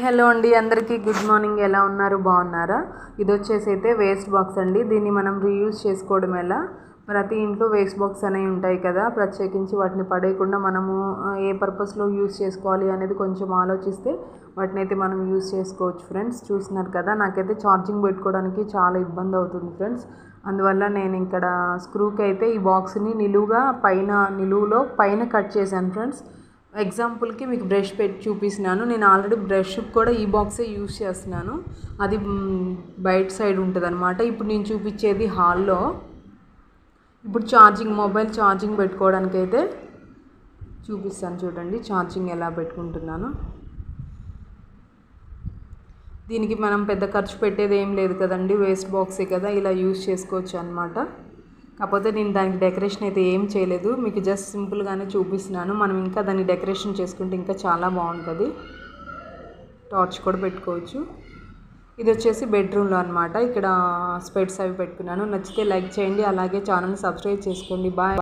Hello అండి అందరికీ good morning. ఎలా ఉన్నారు? బాగున్నారా? ఇది వచ్చేసి అయితే వేస్ట్ బాక్స్ అండి. దీన్ని మనం రీయూజ్ చేసుకోవడం ఎలా? ప్రతి ఇంట్లో వేస్ట్ బాక్స్ అనేవి ఉంటాయి కదా ప్రత్యేకించి వాటిని పడేయకుండా మనము ఏ పర్పస్లో యూజ్ చేసుకోవాలి అనేది కొంచెం ఆలోచిస్తే వాటిని అయితే మనం యూజ్ చేసుకోవచ్చు ఫ్రెండ్స్. చూస్తున్నారు కదా నాకైతే ఛార్జింగ్ పెట్టుకోవడానికి చాలా ఇబ్బంది అవుతుంది ఫ్రెండ్స్. అందువల్ల నేను ఇక్కడ స్క్రూకి అయితే ఈ బాక్స్ని నిలువుగా పైన నిలువులో పైన కట్ చేశాను ఫ్రెండ్స్. ఎగ్జాంపుల్కి మీకు బ్రష్ పెట్టి చూపిస్తున్నాను. నేను ఆల్రెడీ బ్రష్ కూడా ఈ బాక్సే యూస్ చేస్తున్నాను. అది బయట సైడ్ ఉంటుంది ఇప్పుడు నేను చూపించేది హాల్లో. ఇప్పుడు ఛార్జింగ్ మొబైల్ ఛార్జింగ్ పెట్టుకోవడానికి అయితే చూపిస్తాను చూడండి. ఛార్జింగ్ ఎలా పెట్టుకుంటున్నాను. దీనికి మనం పెద్ద ఖర్చు పెట్టేది ఏం లేదు కదండి. వేస్ట్ బాక్సే కదా. ఇలా యూస్ చేసుకోవచ్చు అనమాట కాకపోతే నేను దానికి డెకరేషన్ అయితే ఏం చేయలేదు. మీకు జస్ట్ సింపుల్గానే చూపిస్తున్నాను. మనం ఇంకా దాన్ని డెకరేషన్ చేసుకుంటే ఇంకా చాలా బాగుంటుంది. టార్చ్ కూడా పెట్టుకోవచ్చు. ఇది వచ్చేసి బెడ్రూమ్లో అనమాట ఇక్కడ స్పెట్స్ అవి పెట్టుకున్నాను. నచ్చితే లైక్ చేయండి. అలాగే ఛానల్ సబ్స్క్రైబ్ చేసుకోండి. బాయ్.